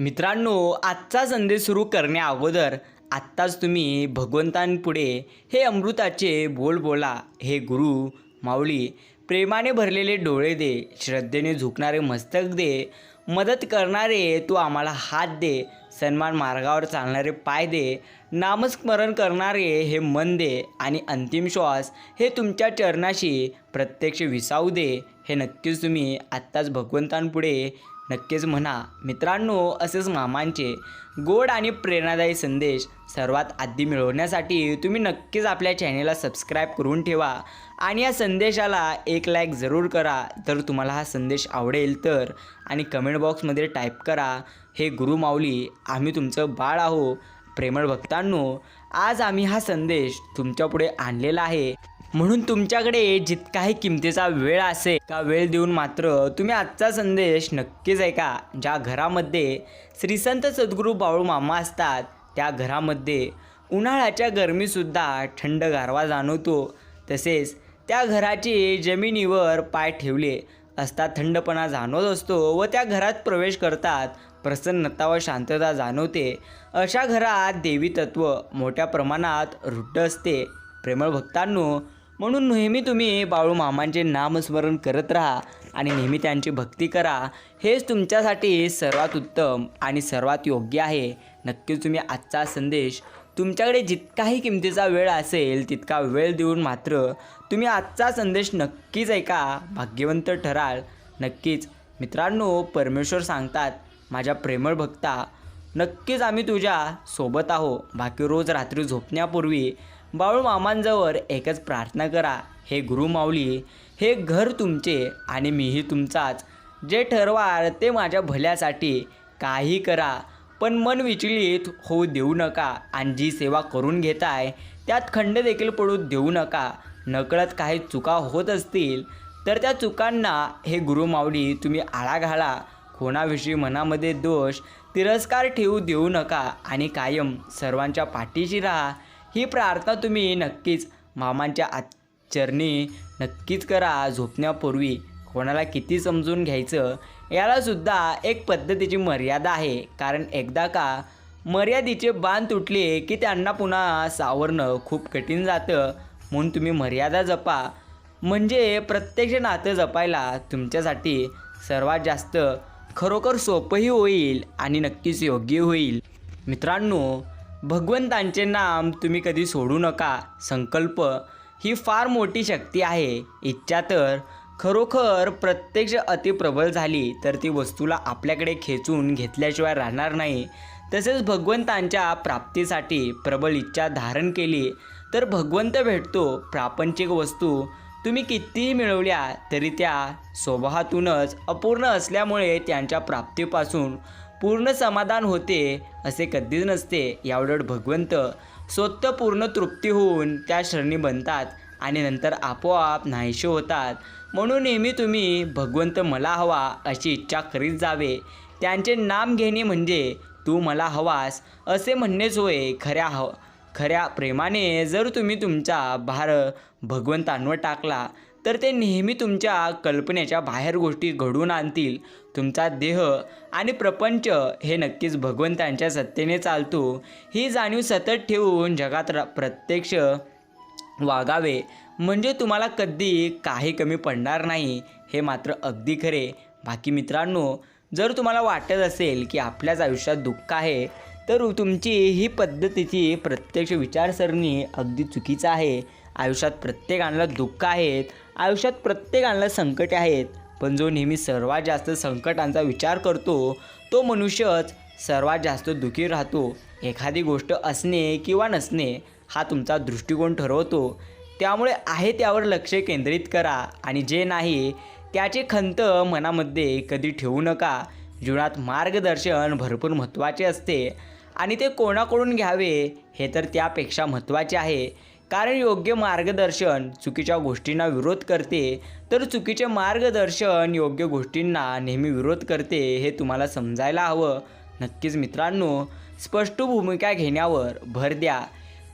मित्रांनो आजचा संदेश सुरू करण्या अगोदर आत्ताच तुम्ही भगवंतांपुढे हे अमृताचे बोल बोला. हे गुरु माऊली प्रेमाने भरलेले डोळे दे श्रद्धेने झुकणारे मस्तक दे मदत करणारे तू आम्हाला हात दे सन्मान मार्गावर चालणारे पाय दे नामस्मरण करणारे हे मन दे आणि अंतिम श्वास हे तुमच्या चरणाशी प्रत्यक्ष विसावू दे. हे नक्कीच तुम्ही आत्ताच भगवंतांपुढे नक्कीच म्हणा. मित्रांनो असेच मामांचे गोड आणि प्रेरणादायी संदेश सर्वात आधी मिळवण्यासाठी तुम्ही नक्कीच आपल्या चॅनेलला सबस्क्राईब करून ठेवा आणि या संदेशाला एक लाईक जरूर करा. जर तुम्हाला हा संदेश आवडेल तर आणि कमेंट बॉक्समध्ये टाईप करा हे गुरु माऊली आम्ही तुमचं बाळ आहो प्रेमळ भक्तांनो आज आम्ही हा संदेश तुमच्यापुढे आणलेला आहे. म्हणून तुमच्याकडे जितकाही किमतीचा वेळ असेल का वेळ देऊन मात्र तुम्ही आजचा संदेश नक्कीच ऐका. ज्या घरामध्ये श्रीसंत सद्गुरू बाळू मामा असतात त्या घरामध्ये उन्हाळ्याच्या गरमीसुद्धा थंड गारवा जाणवतो. तसेच त्या घराची जमिनीवर पाय ठेवले असता थंडपणा जाणवत असतो व त्या घरात प्रवेश करतात प्रसन्नता व शांतता जाणवते. अशा घरात देवी तत्व मोठ्या प्रमाणात रुट्ट असते. प्रेमळ भक्तांनो म्हणून नेहमी तुम्ही बाळू मामांचे नामस्मरण करत राहा आणि नेहमी त्यांची भक्ती करा. हेच तुमच्यासाठी सर्वात उत्तम आणि सर्वात योग्य आहे. नक्कीच तुम्ही आजचा संदेश तुमच्याकडे जितकाही किमतीचा वेळ असेल तितका वेळ देऊन मात्र तुम्ही आजचा संदेश नक्कीच ऐका. भाग्यवंत ठराल. नक्कीच. मित्रांनो परमेश्वर सांगतात माझ्या प्रेमळ भक्ता नक्कीच आम्ही तुझ्या सोबत आहो बाकी रोज रात्री झोपण्यापूर्वी बाळू मामांजवळ एकच प्रार्थना करा. हे गुरु माऊली हे घर तुमचे आणि मीही तुमचाच. जे ठरवाल ते माझ्या भल्यासाठी काही करा. पण मन विचलित होऊ देऊ नका आणि जी सेवा करून घेताय त्यात खंड देखील पडू देऊ नका. नकळत काही चुका होत असतील तर त्या चुकांना हे गुरुमावडी तुम्ही आळा घाला. कोणाविषयी मनामध्ये दोष तिरस्कार ठेवू देऊ नका आणि कायम सर्वांच्या पाठीशी राहा. ही प्रार्थना तुम्ही नक्कीच मामांच्या आचरणी नक्कीच करा. झोपण्यापूर्वी कोणाला किती समजून घ्यायचं यालासुद्धा एक पद्धतीची मर्यादा आहे. कारण एकदा का मर्यादेचे बांध तुटले की त्यांना पुन्हा सावरणं खूप कठीण जातं. म्हणून तुम्ही मर्यादा जपा. म्हणजे प्रत्यक्ष नातं जपायला तुमच्यासाठी सर्वात जास्त खरोखर सोपंही होईल आणि नक्कीच योग्य होईल. मित्रांनो भगवंतांचे नाम तुम्ही कधी सोडू नका. संकल्प ही फार मोठी शक्ती आहे. इच्छा तर खरोखर प्रत्यक्ष अतिप्रबल झाली तर ती वस्तूला आपल्याकडे खेचून घेतल्याशिवाय राहणार नाही. तसेच भगवंतांच्या प्राप्तीसाठी प्रबल इच्छा धारण केली तर भगवंत भेटतो. प्रापंचिक वस्तू तुम्ही कितीही मिळवल्या तरी त्या स्वभावातूनच अपूर्ण असल्यामुळे त्यांच्या प्राप्तीपासून पूर्ण समाधान होते असे कधीच नसते याउलट भगवंत स्वतः पूर्ण तृप्ती होऊन त्या शरणी बनतात आणि नंतर आपोआप नाहीशे होतात. म्हणून नेहमी तुम्ही भगवंत मला हवा अशी इच्छा करीत जावे. त्यांचे नाम घेणे म्हणजे तू मला हवास असे म्हणणेच होय. खऱ्या हव खऱ्या प्रेमाने जर तुम्ही तुमचा भार भगवंतांवर टाकला तर ते नेहमी तुमच्या कल्पनेच्या बाहेर गोष्टी घडवून आणतील. तुमचा देह आणि प्रपंच हे नक्कीच भगवंतांच्या सत्तेने चालतो. ही जाणीव सतत ठेवून जगात प्रत्यक्ष वागावे. म्हणजे तुम्हाला कधी काही कमी पडणार नाही हे मात्र अगदी खरे. बाकी मित्रांनो जर तुम्हाला वाटत असेल की आपल्याच आयुष्यात दुःख आहे तर तुमची ही पद्धतीची प्रत्यक्ष विचारसरणी अगदी चुकीचं आहे. आयुष्यात प्रत्येकाला दुःख आहेत आयुष्यात प्रत्येकाला संकटे आहेत. पण जो नेहमी सर्वात जास्त संकटांचा विचार करतो तो मनुष्यच सर्वात जास्त दुःखी राहतो. एखादी गोष्ट असणे किंवा नसणे हा तुमचा दृष्टिकोन ठरवतो. त्यामुळे आहे त्यावर लक्ष केंद्रित करा आणि जे नाही त्याची खंत मनामध्ये कधी ठेवू नका. जीवनात मार्गदर्शन भरपूर महत्त्वाचे असते आणि ते कोणाकडून घ्यावे हे तर त्यापेक्षा महत्त्वाचे आहे. कारण योग्य मार्गदर्शन चुकीच्या गोष्टींना विरोध करते तर चुकीचे मार्गदर्शन योग्य गोष्टींना नेहमी विरोध करते हे तुम्हाला समजायला हवं. नक्कीच मित्रांनो स्पष्ट भूमिका घेण्यावर भर द्या.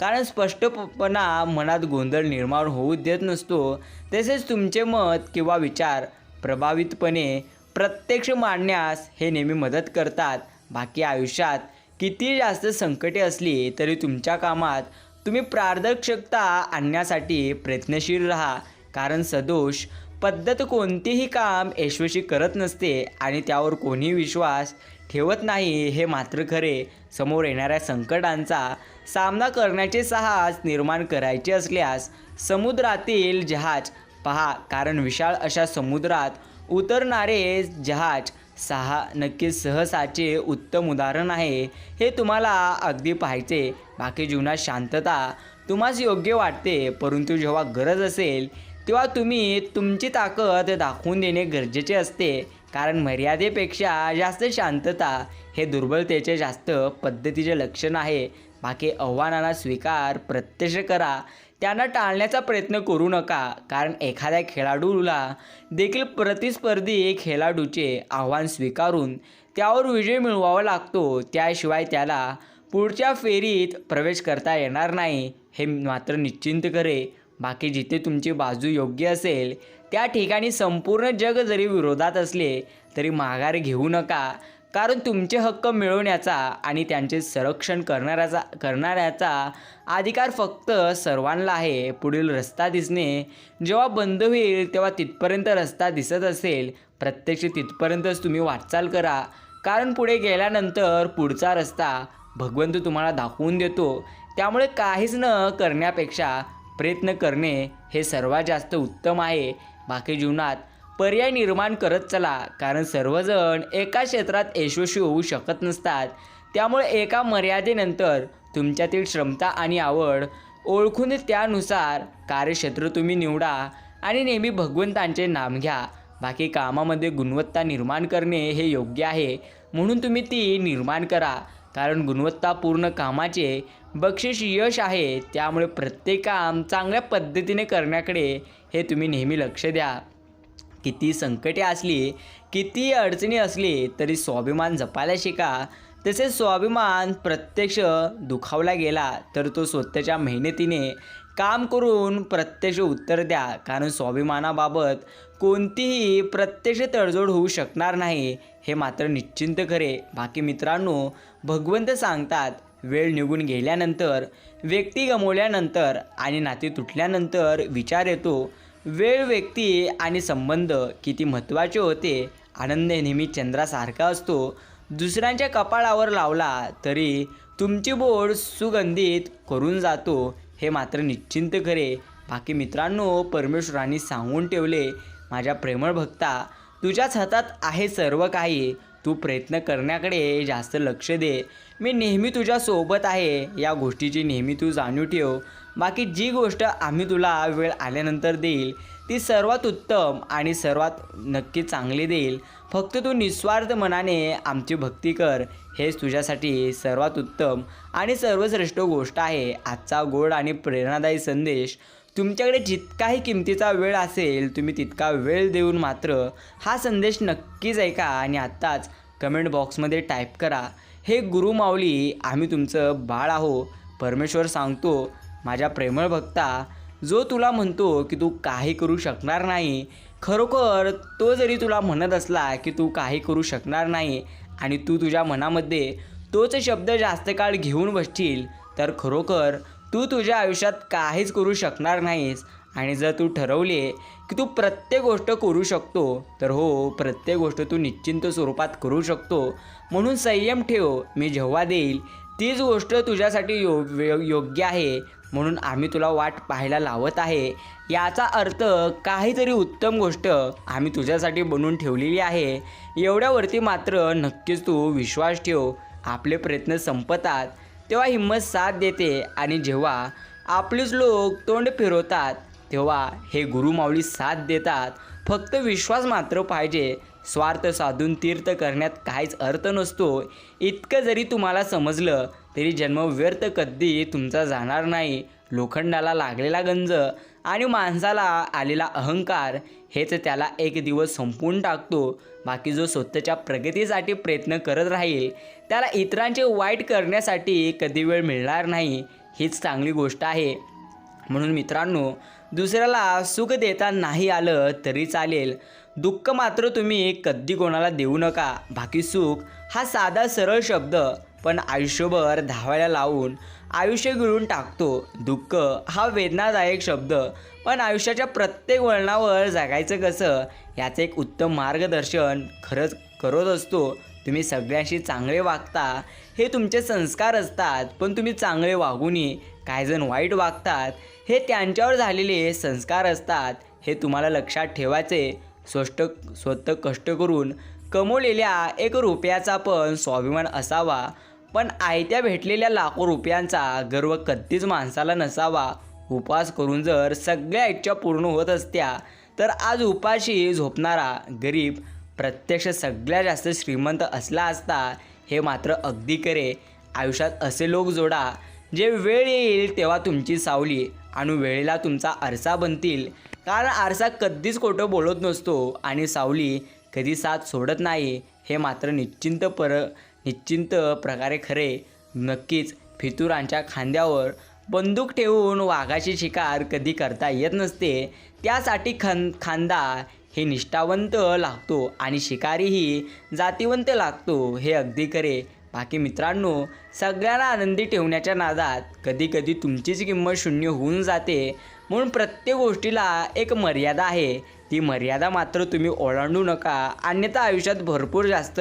कारण स्पष्टपणा मनात गोंधळ निर्माण होऊ देत नसतो. तसेच तुमचे मत किंवा विचार प्रभावितपणे प्रत्यक्ष मांडण्यास हे नेहमी मदत करतात. बाकी आयुष्यात किती जास्त संकटे असली तरी तुमच्या कामात तुम्ही पारदर्शकता आणण्यासाठी प्रयत्नशील राहा. कारण सदोष पद्धत कोणतेही काम यशस्वी करत नसते आणि त्यावर कोणी विश्वास ठेवत नाही हे मात्र खरे. समोर येणाऱ्या संकटांचा सामना करण्याचे साहस निर्माण करायचे असल्यास समुद्रातील जहाज पहा कारण विशाळ अशा समुद्रात उतरणारे जहाज सहा नक्कीच सहसाचे उत्तम उदाहरण आहे. हे तुम्हाला अगदी पाहायचे. बाकी जीवनात शांतता तुम्हास योग्य वाटते परंतु जेव्हा गरज असेल तेव्हा तुम्ही तुमची ताकद दाखवून देणे गरजेचे असते. कारण मर्यादेपेक्षा जास्त शांतता हे दुर्बलतेचे जास्त पद्धतीचे लक्षण आहे. बाकी आव्हानांना स्वीकार प्रत्यक्ष करा. त्यांना टाळण्याचा प्रयत्न करू नका. कारण एखाद्या खेळाडूला देखील प्रतिस्पर्धी खेळाडूचे आव्हान स्वीकारून त्यावर विजय मिळवावा लागतो. त्याशिवाय त्याला पुढच्या फेरीत प्रवेश करता येणार नाही हे मात्र निश्चिंत करे. बाकी जिथे तुमची बाजू योग्य असेल त्या ठिकाणी संपूर्ण जग जरी विरोधात असले तरी माघार घेऊ नका. कारण तुमचे हक्क मिळवण्याचा आणि त्यांचे संरक्षण करणाऱ्याचा करणाऱ्याचा अधिकार फक्त सर्वांना आहे. पुढील रस्ता दिसणे. जेव्हा बंद होईल तेव्हा तिथपर्यंत रस्ता दिसत असेल. प्रत्यक्ष तिथपर्यंतच तुम्ही वाटचाल करा. कारण पुढे गेल्यानंतर पुढचा रस्ता भगवंत तुम्हाला दाखवून देतो. त्यामुळे काहीच न करण्यापेक्षा प्रयत्न करणे हे सर्वात जास्त उत्तम आहे. बाकी जीवनात पर्याय निर्माण करत चला. कारण सर्वजण एका क्षेत्रात यशस्वी होऊ शकत नसतात. त्यामुळे एका मर्यादेनंतर तुमच्यातील क्षमता आणि आवड ओळखून त्यानुसार कार्यक्षेत्र तुम्ही निवडा आणि नेहमी भगवंतांचे नाम घ्या. बाकी कामामध्ये गुणवत्ता निर्माण करणे हे योग्य आहे. म्हणून तुम्ही ती निर्माण करा. कारण गुणवत्तापूर्ण कामाचे बक्षीस यश आहे. त्यामुळे प्रत्येक काम चांगल्या पद्धतीने करण्याकडे हे तुम्ही नेहमी लक्ष द्या. किती संकटे असली किती अडचणी असली तरी स्वाभिमान जपायला शिका. तसेच स्वाभिमान प्रत्यक्ष दुखावला गेला तर तो स्वतःच्या मेहनतीने काम करून प्रत्यक्ष उत्तर द्या. कारण स्वाभिमानाबाबत कोणतीही प्रत्यक्ष तडजोड होऊ शकणार नाही हे मात्र निश्चिंत खरे. बाकी मित्रांनो भगवंत सांगतात वेळ निघून गेल्यानंतर व्यक्ती गमवल्यानंतर आणि नाती तुटल्यानंतर विचार येतो. वेळ व्यक्ती आणि संबंध किती महत्त्वाचे होते आनंद नेहमी चंद्रासारखा असतो. दुसऱ्यांच्या कपाळावर लावला तरी तुमची बोट सुगंधित करून जातो हे मात्र निश्चिंत खरे. बाकी मित्रांनो परमेश्वरांनी सांगून ठेवले माझ्या प्रेमळ भक्ता तुझ्याच हातात आहे सर्व काही. तू प्रयत्न करण्याकडे जास्त लक्ष दे. मी नेहमी तुझ्या सोबत आहे या गोष्टीची नेहमी तू जाणीव ठेव. बाकी जी गोष्ट आम्ही तुला वेळ आल्यानंतर देईल ती सर्वात उत्तम आणि सर्वात नक्की चांगली देईल. फक्त तू निस्वार्थ मनाने आमची भक्ती कर. हेच तुझ्यासाठी सर्वात उत्तम आणि सर्वश्रेष्ठ गोष्ट आहे. आजचा गोड आणि प्रेरणादायी संदेश. तुमच्याकडे जितकाही किमतीचा वेळ असेल तुम्ही तितका वेळ देऊन मात्र हा संदेश नक्कीच ऐका आणि आत्ताच कमेंट बॉक्समध्ये टाईप करा. हे गुरु माऊली आम्ही तुमचं बाळ आहो. परमेश्वर सांगतो माझ्या प्रेमळ भक्ता जो तुला म्हणतो की तू काही करू शकणार नाही खरोखर तो जरी तुला म्हणत असला की तू काही करू शकणार नाही आणि तू तुझ्या मनामध्ये तोच शब्द जास्त काळ घेऊन बसशील तर खरोखर तू तुझ्या आयुष्यात काहीच करू शकणार नाहीस. आणि जर तू ठरवले की तू प्रत्येक गोष्ट करू शकतो तर हो प्रत्येक गोष्ट तू निश्चिंत स्वरूपात करू शकतो. म्हणून संयम ठेव मी जेव्हा देईल तीच गोष्ट तुझ्यासाठी यो योग्य आहे. म्हणून आम्ही तुला वाट पाहायला लावत आहे. याचा अर्थ काहीतरी उत्तम गोष्ट आम्ही तुझ्यासाठी बनवून ठेवलेली आहे. एवढ्यावरती मात्र नक्कीच तू विश्वास ठेव. आपले प्रयत्न संपतात. तेव्हा हिंमत साथ देते आणि जेव्हा आपलेच लोक तोंड फिरवतात तेव्हा हे गुरुमाऊली साथ देतात. फक्त विश्वास मात्र पाहिजे. स्वार्थ साधून तीर्थ करण्यात काहीच अर्थ नसतो. इतकं जरी तुम्हाला समजलं तरी जन्म व्यर्थ कधी तुमचा जाणार नाही. लोखंडाला लागलेला गंज आणि माणसाला आलेला अहंकार हेच त्याला एक दिवस संपून टाकतो. बाकी जो स्वतःच्या प्रगतीसाठी प्रयत्न करत राहील त्याला इतरांचे वाईट करण्यासाठी कधी वेळ मिळणार नाही हीच चांगली गोष्ट आहे. म्हणून मित्रांनो दुसऱ्याला सुख देता नाही आलं तरी चालेल. दुःख मात्र तुम्ही कधी कोणाला देऊ नका. बाकी सुख हा साधा सरळ शब्द पण आयुष्यभर धावायला लावून आयुष्य गिळून टाकतो. दुःख हा वेदनादायक शब्द. पण आयुष्याच्या प्रत्येक वळणावर जगायचं कसं? याचं एक उत्तम मार्गदर्शन खरंच करत असतो. तुम्ही सगळ्यांशी चांगले वागता. हे तुमचे संस्कार असतात पण तुम्ही चांगले वागूनही काही जण वाईट वागतात. हे त्यांच्यावर झालेले संस्कार असतात हे तुम्हाला लक्षात ठेवायचे. स्वस्त स्वतः कष्ट करून कमवलेल्या एक रुपयाचा पण स्वाभिमान असावा. पण आयत्या भेटलेल्या लाखो रुपयांचा गर्व कधीच माणसाला नसावा. उपवास करून जर सगळ्या इच्छा पूर्ण होत असत्या तर आज उपाशी झोपणारा गरीब प्रत्यक्ष सगळ्यात जास्त श्रीमंत असला असता हे मात्र अगदी करे आयुष्यात असे लोक जोडा जे वेळ येईल तेव्हा तुमची सावली आणि वेळेला तुमचा आरसा बनतील. कारण आरसा कधीच खोटं बोलत नसतो आणि सावली कधी साथ सोडत नाही हे मात्र निश्चिंत पर निश्चिंत प्रकारे खरे. नक्कीच फितुरांच्या खांद्यावर बंदूक ठेवून वाघाची शिकार कधी करता येत नसते त्यासाठी खं खांदा हे निष्ठावंत लागतो आणि शिकारीही जातीवंत लागतो हे अगदी खरे. बाकी मित्रांनो सगळ्यांना आनंदी ठेवण्याच्या नादात कधी कधी तुमचीच किंमत शून्य होऊन जाते म्हणून प्रत्येक गोष्टीला एक मर्यादा आहे. ती मर्यादा मात्र तुम्ही ओलांडू नका. अन्यथा आयुष्यात भरपूर जास्त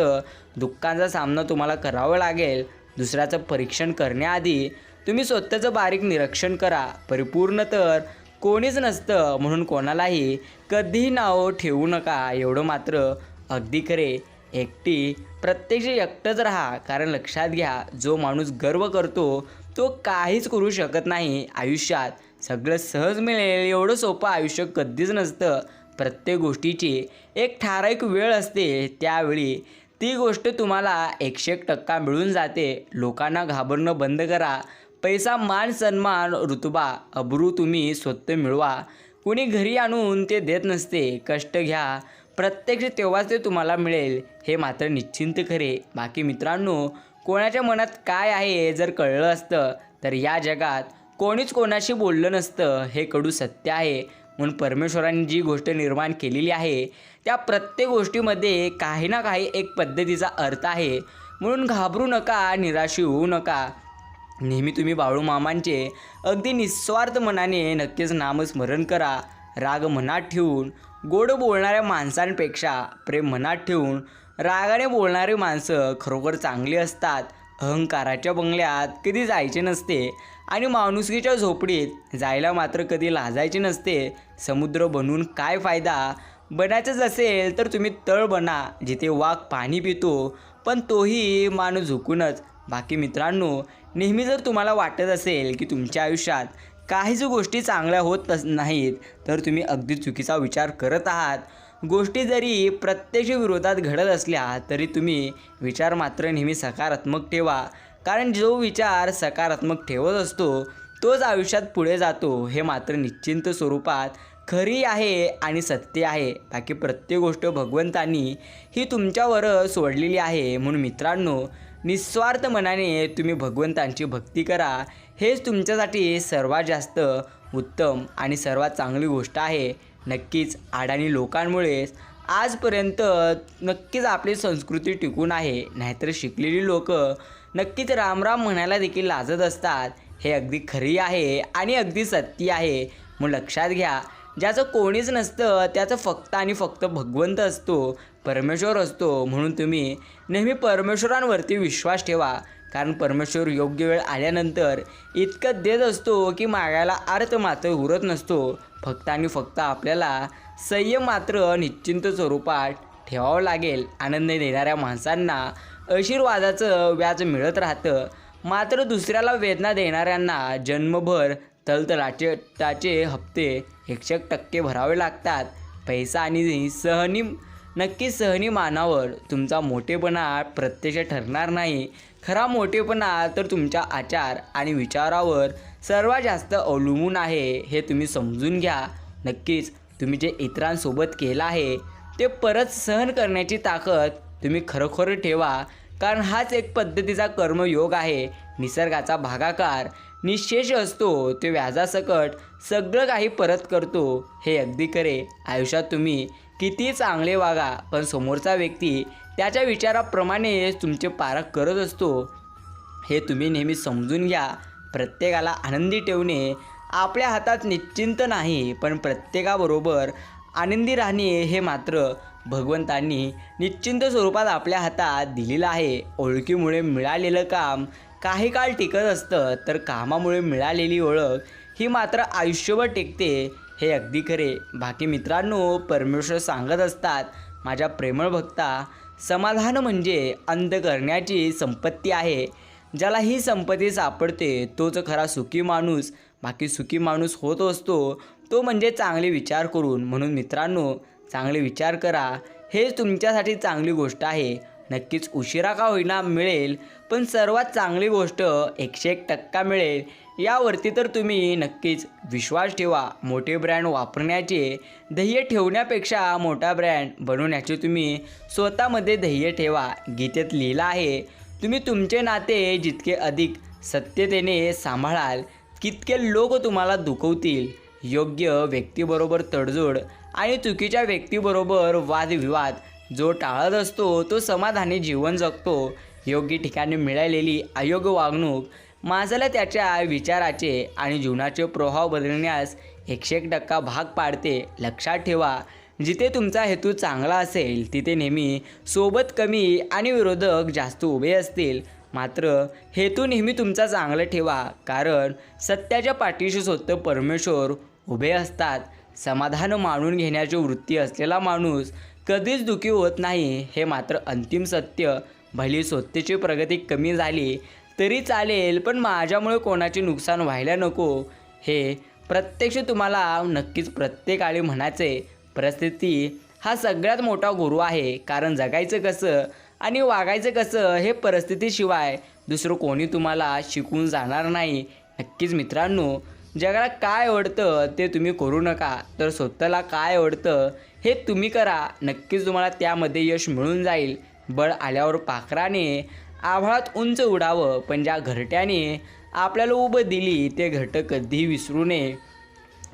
दुःखांचा सामना तुम्हाला करावा लागेल. दुसऱ्याचं परीक्षण करण्याआधी तुम्ही स्वतःचं बारीक निरीक्षण करा. परिपूर्ण तर कोणीच नसतं म्हणून कोणालाही कधीही नाव ठेवू नका. एवढं मात्र अगदी खरे. एकटी प्रत्यक्ष एकटंच राहा. कारण लक्षात घ्या जो माणूस गर्व करतो तो काहीच करू शकत नाही. आयुष्यात सगळं सहज मिळेल. एवढं सोपं आयुष्य कधीच नसतं. प्रत्येक गोष्टीची एक ठराविक वेळ असते त्यावेळी ती गोष्ट तुम्हाला एकशे एक टक्का मिळून जाते. लोकांना घाबरणं बंद करा. पैसा मान सन्मान रुतबा अब्रू तुम्ही स्वतः मिळवा. कुणी घरी आणून ते देत नसते कष्ट घ्या. प्रत्यक्ष तेव्हाच ते तुम्हाला मिळेल हे मात्र निश्चिंत खरे. बाकी मित्रांनो कोणाच्या मनात काय आहे जर कळलं असतं तर या जगात कोणीच कोणाशी बोललं नसतं हे कडू सत्य आहे. म्हणून परमेश्वराने जी गोष्ट निर्माण केलेली आहे त्या प्रत्येक गोष्टीमध्ये काही ना काही एक पद्धतीचा अर्थ आहे. म्हणून घाबरू नका निराशी होऊ नका. नेहमी तुम्ही बाळू मामांचे अगदी निस्वार्थ मनाने नक्कीच नामस्मरण करा. राग मनात ठेवून गोड बोलणाऱ्या माणसांपेक्षा प्रेम मनात ठेवून रागाने बोलणारी माणसं खरोखर चांगली असतात. अहंकाराच्या बंगल्यात कधी जायचे नसते. आणि माणुसकीच्या झोपडीत जायला मात्र कधी लाजायचे नसते. समुद्र बनून काय फायदा? बनायचंच असेल तर तुम्ही तळ बना जिथे वाघ पाणी पितो. पण तोही माणूस झुकूनच. बाकी मित्रांनो नेहमी जर तुम्हाला वाटत असेल की तुमच्या आयुष्यात काहीच गोष्टी चांगल्या होत नाहीत तर तुम्ही अगदी चुकीचा विचार करत आहात. गोष्टी जरी प्रत्यक्ष विरोधात घडत असल्या तरी तुम्ही विचार मात्र नेहमी सकारात्मक ठेवा. कारण जो विचार सकारात्मक ठेवत असतो तोच आयुष्यात पुढे जातो हे मात्र निश्चिंत स्वरूपात खरी आहे आणि सत्य आहे. बाकी प्रत्येक गोष्ट भगवंतांनी ही तुमच्यावर सोडलेली आहे म्हणून मित्रांनो निस्वार्थ मनाने तुम्ही भगवंतांची भक्ती करा. हेच तुमच्यासाठी सर्वात जास्त उत्तम आणि सर्वात चांगली गोष्ट आहे. नक्कीच अडाणी लोकांमुळेच आजपर्यंत नक्कीच आपली संस्कृती टिकून आहे. नाहीतर शिकलेली लोक नक्कीच रामराम म्हणायला देखील लाजत असतात. हे अगदी खरी आहे आणि अगदी सत्य आहे. मग लक्षात घ्या ज्याचं कोणीच नसतं त्याचं फक्त आणि फक्त भगवंत असतो परमेश्वर असतो. म्हणून तुम्ही नेहमी परमेश्वरांवरती विश्वास ठेवा. कारण परमेश्वर योग्य वेळ आल्यानंतर इतकं देत असतो की मागायला अर्थ मात्र उरत नसतो. फक्त आणि फक्त आपल्याला संयम मात्र निश्चिंत स्वरूपात ठेवावं लागेल. आनंद देणाऱ्या माणसांना आशीर्वादाचं व्याज मिळत राहतं. मात्र दुसऱ्याला वेदना देणाऱ्यांना जन्मभर तलतलाचे त्याचे हप्ते एकशे टक्के भरावे लागतात. पैसा आणि सहनी नक्की सहनी मानावर तुमचा मोठेपणा प्रत्यक्ष ठरणार नाही. खरा मोठेपणा तर तुमच्या आचार आणि विचारावर सर्वात जास्त अवलंबून आहे हे तुम्ही समजून घ्या. नक्कीच तुम्ही जे इतरांसोबत केलं आहे ते परत सहन करण्याची ताकद तुम्ही खरोखर ठेवा कारण हाच एक पद्धतीचा कर्मयोग आहे. निसर्गाचा भागाकार निशेष असतो ते व्याजासकट सगळं काही परत करतो. हे अगदी खरे. आयुष्यात तुम्ही किती चांगले वागा पण समोरचा व्यक्ती त्याच्या विचाराप्रमाणे तुमचे पारख करत असतो. हे तुम्ही नेहमी समजून घ्या. प्रत्येकाला आनंदी ठेवणे आपल्या हातात निश्चिंत नाही पण प्रत्येकाबरोबर आनंदी राहणे हे मात्र भगवंतांनी निश्चिंत स्वरूपात आपल्या हातात दिलेलं आहे. ओळखीमुळे मिळालेलं काम काही काळ टिकत असतं तर कामामुळे मिळालेली ओळख ही मात्र आयुष्यभर टिकते हे अगदी खरे. बाकी मित्रांनो परमेश्वर सांगत असतात माझ्या प्रेमळ भक्ता समाधान म्हणजे अंत करण्याची संपत्ती आहे. ज्याला ही संपत्ती सापडते तोच खरा सुखी माणूस. बाकी सुखी माणूस होत असतो तो म्हणजे चांगले विचार करून. म्हणून मित्रांनो चांगले विचार करा. हेच तुमच्यासाठी चांगली गोष्ट आहे. नक्कीच उशिरा का होईना मिळेल पण सर्वात चांगली गोष्ट एकशे एक टक्का मिळेल. यावरती तर तुम्ही नक्कीच विश्वास ठेवा. मोठे ब्रँड वापरण्याचे ध्येय ठेवण्यापेक्षा मोठा ब्रँड बनवण्याचे तुम्ही स्वतःमध्ये ध्येय ठेवा. गीतेत लिहिलं आहे तुम्ही तुमचे नाते जितके अधिक सत्यतेने सांभाळाल तितके लोक तुम्हाला दुखवतील. योग्य व्यक्तीबरोबर तडजोड आणि चुकीच्या व्यक्तीबरोबर वादविवाद. जो टाळत असतो तो समाधानी जीवन जगतो. योग्य ठिकाणी मिळालेली अयोग्य वागणूक माणसाला त्याच्या विचाराचे आणि जीवनाचे प्रभाव बदलण्यास एकशे एक टक्का भाग पाडते. लक्षात ठेवा जिथे तुमचा हेतू चांगला असेल तिथे नेहमी सोबत कमी आणि विरोधक जास्त उभे असतील. मात्र हेतू नेहमी तुमचा चांगला ठेवा कारण सत्याच्या पाठीशी स्वतः परमेश्वर उभे असतात. समाधान मानून घेण्याची वृत्ती असलेला माणूस कधीच दुखी होत नाही हे मात्र अंतिम सत्य. भली स्वतःची प्रगती कमी झाली तरी चालेल पण माझ्यामुळे कोणाचे नुकसान व्हायला नको. हे प्रत्यक्ष तुम्हाला नक्कीच प्रत्येकाळी म्हणायचे परिस्थिती हा सगळ्यात मोठा गुरु आहे कारण जगायचं कसं आणि वागायचं कसं हे परिस्थितीशिवाय दुसरं कोणी तुम्हाला शिकून जाणार नाही. नक्कीच मित्रांनो जगाला काय आवडतं ते तुम्ही करू नका. तर स्वतःला काय आवडतं हे तुम्ही करा. नक्कीच तुम्हाला त्यामध्ये यश मिळून जाईल. बळ आल्यावर पाखराने आभाळात उंच उडावं. पण ज्या घरट्याने आपल्याला उभं दिली ते घरटं कधीही विसरू नये.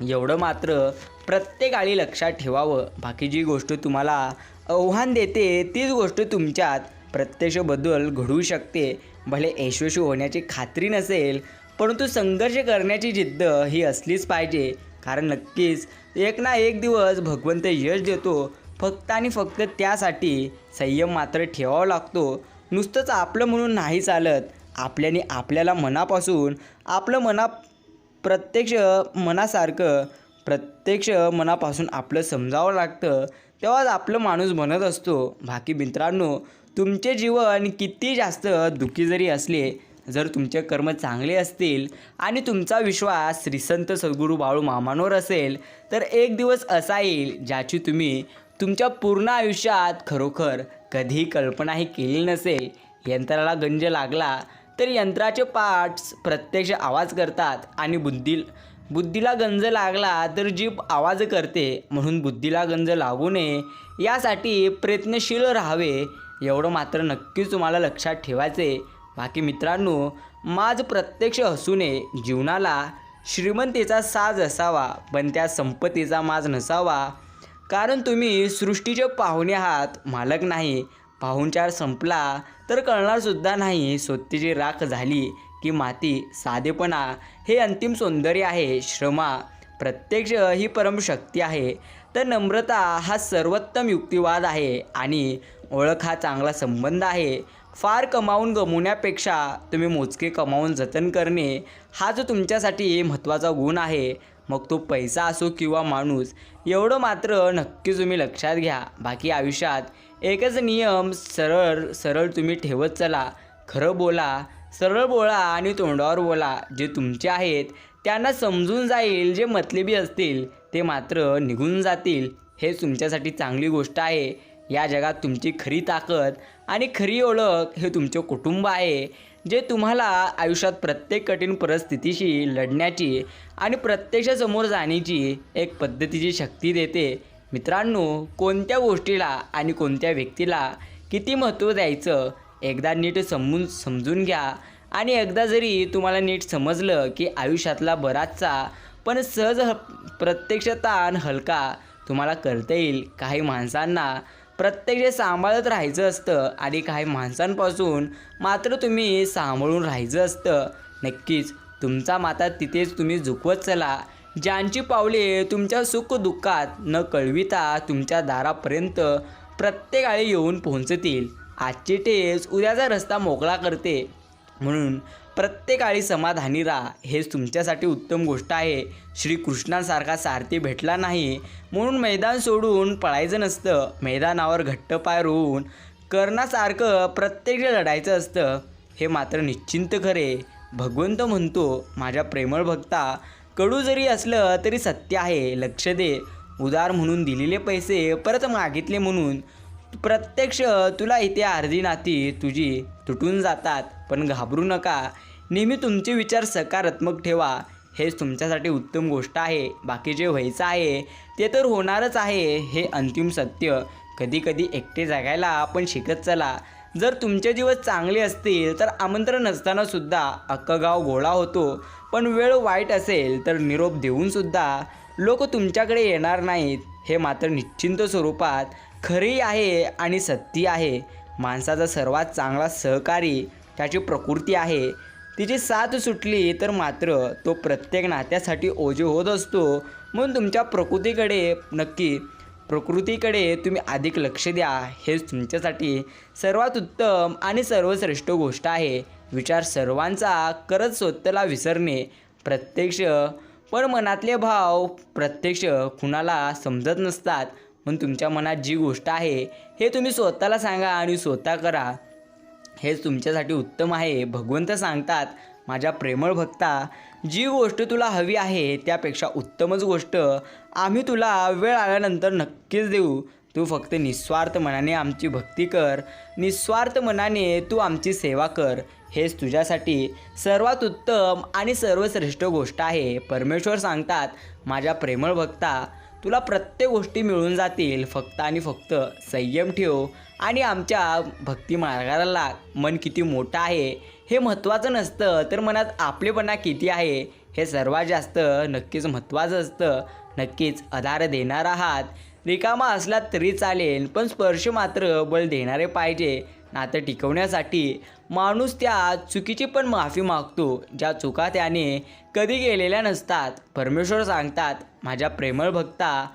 एवढं मात्र प्रत्येकाळी लक्षात ठेवावं. बाकी जी गोष्ट तुम्हाला आव्हान देते तीच गोष्ट तुमच्यात प्रत्यक्ष बदल घडवू शकते. भले यशस्वी होण्याची खात्री नसेल परंतु संघर्ष करण्याची जिद्द ही असलीच पाहिजे. कारण नक्कीच एक ना एक दिवस भगवंत यश देतो. फक्त आणि फक्त त्यासाठी संयम मात्र ठेवावा लागतो. नुसतंच आपलं म्हणून नाही चालत. आपल्याने आपल्याला मनापासून आपलं मना प्रत्यक्ष मनासारखं प्रत्यक्ष मनापासून आपलं समजावं लागतं. तेव्हाच आपलं माणूस बनत असतो बाकी मित्रांनो तुमचे जीवन किती जास्त दुःखी जरी असले जर तुमचे कर्म चांगले असतील आणि तुमचा विश्वास श्रीसंत सद्गुरू बाळू मामांवर असेल तर एक दिवस असा येईल ज्याची तुम्ही तुमच्या पूर्ण आयुष्यात खरोखर कधीही कल्पनाही केली नसेल. यंत्राला गंज लागला तर यंत्राचे पार्ट्स प्रत्यक्ष आवाज करतात आणि बुद्धी बुद्धीला गंज लागला तर जीभ आवाज करते म्हणून बुद्धीला गंज लागू नये. यासाठी प्रयत्नशील राहावे एवढं मात्र नक्कीच तुम्हाला लक्षात ठेवायचे बाकी मित्रांनो माज प्रत्यक्ष हसूने जीवनाला श्रीमंतीचा साज असावा पण त्या संपत्तीचा माज नसावा. कारण तुम्ही सृष्टीचे पाहुणे आहात मालक नाही. पाहुणचार संपला तर कळणारसुद्धा नाही स्वतःची राख झाली की माती साधेपणा. हे अंतिम सौंदर्य आहे श्रमा. प्रत्यक्ष ही परमशक्ती आहे. तर नम्रता हा सर्वोत्तम युक्तिवाद आहे आणि ओळख हा चांगला संबंध आहे. फार कमावून गमवण्यापेक्षा तुम्ही मोजके कमावून जतन करणे हा जो तुमच्यासाठी महत्त्वाचा गुण आहे मग तो पैसा असो किंवा माणूस एवढं मात्र नक्की तुम्ही लक्षात घ्या. बाकी आयुष्यात एकच नियम सरळ सरळ तुम्ही ठेवत चला. खरं बोला सरळ बोला आणि तोंडावर बोला. जे तुमचे आहेत त्यांना समजून जाईल जे मतलेबी असतील ते मात्र निघून जातील. हे तुमच्यासाठी चांगली गोष्ट आहे. या जगात तुमची खरी ताकद आणि खरी ओळख हे तुमचे कुटुंब आहे जे तुम्हाला आयुष्यात प्रत्येक कठीण परिस्थितीशी लढण्याची आणि प्रत्यक्षासमोर जाण्याची एक पद्धतीची शक्ती देते. मित्रांनो कोणत्या गोष्टीला आणि कोणत्या व्यक्तीला किती महत्त्व द्यायचं एकदा नीट समजून समजून घ्या. आणि एकदा जरी तुम्हाला नीट समजलं की आयुष्यातला बराचसा पण सहज ह प्रत्यक्ष ताण हलका तुम्हाला करता येईल. काही माणसांना प्रत्यक्ष सांभाळत राहायचं असतं आणि काही माणसांपासून मात्र तुम्ही सांभाळून राहायचं असतं. नक्कीच तुमचा माता तिथेच तुम्ही झुकवत चला. ज्यांची पावले तुमच्या सुखदुःखात न कळविता तुमच्या दारापर्यंत प्रत्येकाळी येऊन पोहोचतील. आजची टेस उद्याचा रस्ता मोकळा करते. म्हणून प्रत्येकाळी समाधानी राहा. हेच तुमच्यासाठी उत्तम गोष्ट आहे. श्रीकृष्णांसारखा सारथी भेटला नाही. म्हणून मैदान सोडून पळायचं नसतं. मैदानावर घट्ट पाय रोवून कर्णासारखं प्रत्यक्ष लढायचं असतं. हे मात्र निश्चिंत खरे. भगवंत म्हणतो माझ्या प्रेमळ भक्ता कडू जरी असलं तरी सत्य आहे. लक्ष दे. उदार म्हणून दिलेले पैसे परत मागितले म्हणून. प्रत्यक्ष तुला इथे अर्धी नाती तुझी तुटून जातात. पण घाबरू नका. नेहमी तुमचे विचार सकारात्मक ठेवा. हेच तुमच्यासाठी उत्तम गोष्ट आहे. बाकी जे व्हायचं आहे ते तर होणारच आहे. हे अंतिम सत्य. कधीकधी एकटे जगायला आपण शिकत चला. जर तुमचे दिवस चांगले असतील तर आमंत्रण नसतानासुद्धा अक्कगाव अख्खं गाव गोळा होतो. पण वेळ वाईट असेल तर निरोप देऊनसुद्धा लोक तुमच्याकडे येणार नाहीत. हे मात्र निश्चिंत स्वरूपात खरी आहे आणि सत्य आहे. माणसाचा सर्वात चांगला सहकारी त्याची प्रकृती आहे तिची साथ सुटली तर मात्र तो प्रत्येक नात्यासाठी ओझे होत असतो. म्हणून तुमच्या प्रकृतीकडे नक्की प्रकृतीकडे तुम्ही अधिक लक्ष द्या. हेच तुमच्यासाठी सर्वात उत्तम आणि सर्वश्रेष्ठ गोष्ट आहे. विचार सर्वांचा करत स्वतःला विसरणे. प्रत्यक्ष पण मनातले भाव प्रत्यक्ष कुणाला समजत नसतात. पण तुमच्या मनात जी गोष्ट आहे हे तुम्ही स्वतःला सांगा आणि स्वतः करा. हेच तुमच्यासाठी उत्तम आहे. भगवंत सांगतात माझ्या प्रेमळ भक्ता जी गोष्ट तुला हवी आहे त्यापेक्षा उत्तमच गोष्ट. आम्ही तुला वेळ आल्यानंतर नक्कीच देऊ. तू फक्त निस्वार्थ मनाने आमची भक्ती कर. निस्वार्थ मनाने तू आमची सेवा कर. हेच तुझ्यासाठी सर्वात उत्तम आणि सर्वश्रेष्ठ गोष्ट आहे. परमेश्वर सांगतात माझ्या प्रेमळ भक्ता तुला प्रत्येक गोष्टी मिळून जातील. फक्त आणि फक्त संयम ठेव. आणि आमच्या भक्ती मार्गाला मन किती मोठं आहे हे महत्त्वाचं नसतं. तर मनात आपलेपणा किती आहे हे सर्वात जास्त नक्कीच महत्त्वाचं असतं. नक्कीच आधार देणार आहात. रिकामा असला तरी चालेल पण स्पर्श मात्र बळ देणारे पाहिजे. नातं टिकवण्यासाठी माणूस त्या चुकीची पण माफी मागतो ज्या चुका त्याने कधी केलेल्या नसतात. परमेश्वर सांगतात माझ्या प्रेमळ भक्ता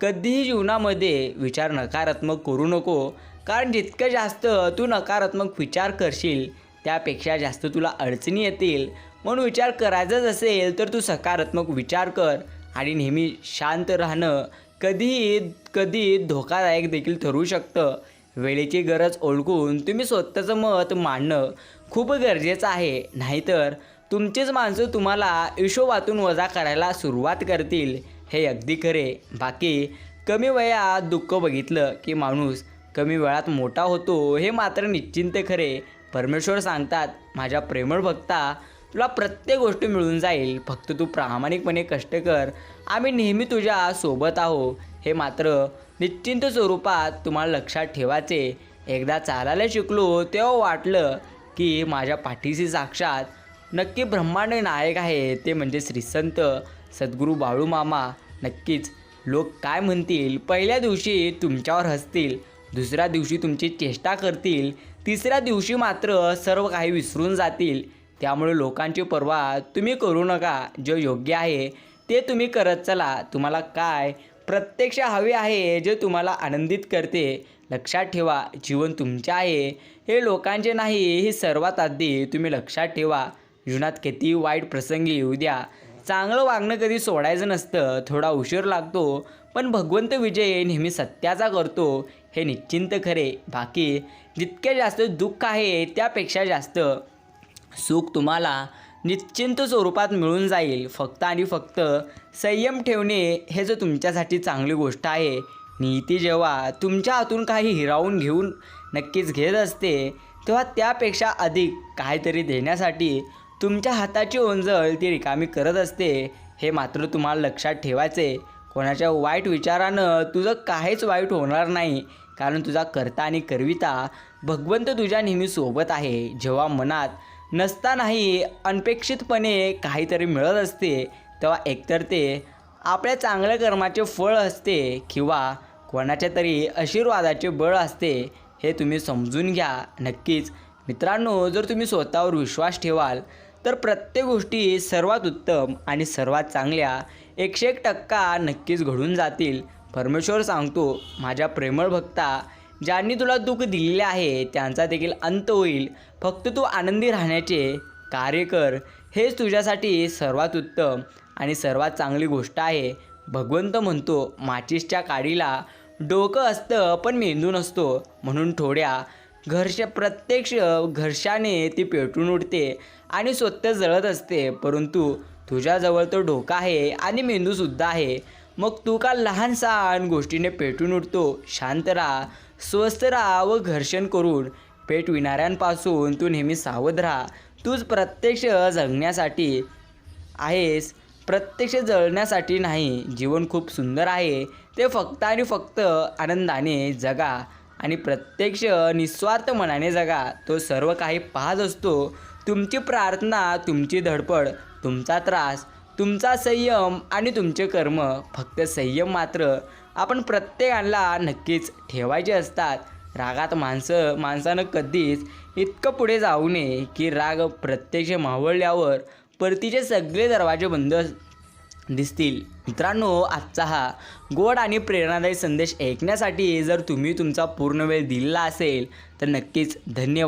कधीही जीवनामध्ये विचार नकारात्मक करू नको. कारण जितकं जास्त तू नकारात्मक विचार करशील त्यापेक्षा जास्त तुला अडचणी येतील. म्हणून विचार करायचाच असेल तर तू सकारात्मक विचार कर आणि नेहमी शांत राहणं कधीही कधी धोकादायक देखील ठरू शकतं. वेळेची गरज ओळखून तुम्ही स्वतःचं मत मांडणं खूप गरजेचं आहे. नाहीतर तुमचेच माणसं तुम्हाला हिशोबातून वजा करायला सुरुवात करतील. हे अगदी खरे. बाकी कमी वयात दुःख बघितलं की माणूस कमी वेळात मोठा होतो हे मात्र निश्चिंत खरे. परमेश्वर सांगतात माझ्या प्रेमळ भक्ता तुला प्रत्येक गोष्ट मिळून जाईल. फक्त तू प्रामाणिकपणे कष्ट कर. आम्ही नेहमी तुझ्या सोबत आहो. हे मात्र निश्चिंत स्वरूपात तुम्हाला लक्षात ठेवायचे. एकदा चालायला शिकलो तेव्हा वाटलं की माझ्या पाठीशी साक्षात नक्की ब्रह्मांड नायक आहे. ते म्हणजे श्रीसंत सद्गुरू बाळू मामा नक्कीच लोक काय म्हणतील? पहिल्या दिवशी तुमच्यावर हसतील. दुसऱ्या दिवशी तुमची चेष्टा करतील तिसऱ्या दिवशी मात्र सर्व काही विसरून जातील. त्यामुळे लोकांची पर्वा तुम्ही करू नका. जे योग्य आहे ते तुम्ही करत चला. तुम्हाला काय? प्रत्यक्ष हवे आहे जे तुम्हाला आनंदित करते. लक्षात ठेवा जीवन तुमचे आहे. हे लोकांचे नाही हे सर्वात आधी तुम्ही लक्षात ठेवा. जीवनात किती वाईट प्रसंगी येऊ द्या. चांगलं वागणं कधी सोडायचं नसतं थोडा उशीर लागतो. पण भगवंत विजय नेहमी सत्याचा करतो. हे निश्चिंत खरे. बाकी जितके जास्त दुःख आहे त्यापेक्षा जास्त सुख तुम्हाला निश्चिंत स्वरूपात मिळून जाईल. फक्त आणि फक्त संयम ठेवणे हे जो तुमच्यासाठी चांगली गोष्ट आहे. नीती जेव्हा तुमच्या हातून काही हिरावून घेऊन नक्कीच घेत असते तेव्हा त्यापेक्षा अधिक काहीतरी देण्यासाठी तुमच्या हाताची ओंजळ ती रिकामी करत असते. हे मात्र तुम्हाला लक्षात ठेवायचे कोणाच्या वाईट विचारानं तुझं काहीच वाईट होणार नाही. कारण तुझा करता आणि करविता भगवंत तुझ्या नेहमी सोबत आहे. जेव्हा मनात नसतानाही अनपेक्षितपणे काहीतरी मिळत असते तेव्हा एकतर ते आपल्या चांगल्या कर्माचे फळ असते किंवा कोणाच्या तरी आशीर्वादाचे बळ असते हे तुम्ही समजून घ्या. नक्कीच मित्रांनो जर तुम्ही स्वतःवर विश्वास ठेवाल तर प्रत्येक गोष्टी सर्वात उत्तम आणि सर्वात चांगल्या एकशे एक टक्का नक्कीच घडून जातील. परमेश्वर सांगतो माझ्या प्रेमळ भक्ता ज्यांनी तुला दुःख दिलेले आहे त्यांचा देखील अंत होईल. फक्त तू आनंदी राहण्याचे कार्य कर. हेच तुझ्यासाठी सर्वात उत्तम आणि सर्वात चांगली गोष्ट आहे. भगवंत म्हणतो माचीसच्या काडीला डोकं असतं पण मेंदू नसतो. म्हणून थोड्या घर्ष प्रत्यक्ष घर्षाने ती पेटून उठते आणि स्वतः जळत असते. परंतु तुझ्याजवळ तो डोका आहे आणि मेंदूसुद्धा आहे. मग तू का लहान सहान गोष्टीने पेटून उठतो? शांत राहा स्वस्थ राहा व घर्षण करून पेटविणाऱ्यांपासून तू नेहमी सावध राहा. तूच प्रत्यक्ष जगण्यासाठी आहेस. प्रत्यक्ष जळण्यासाठी नाही जीवन खूप सुंदर आहे. ते फक्त आणि फक्त आनंदाने जगा आणि प्रत्यक्ष निस्वार्थ मनाने जगा. तो सर्व काही पाहत असतो. तुमची प्रार्थना तुमची धडपड तुमचा त्रास तुमचा संयम आणि तुमचे कर्म फक्त संयम मात्र आपण प्रत्येकाला नक्कीच ठेवायचे असतात. रागात माणसं माणसानं कधीच इतकं पुढे जाऊ नये की राग प्रत्यक्ष मावळल्यावर परतीचे सगळे दरवाजे बंद दिसतील. मित्रांनो आजचा हा गोड आणि प्रेरणादायी संदेश ऐकण्यासाठी जर तुम्ही तुमचा पूर्ण वेळ दिलेला असेल तर नक्कीच धन्यवाद.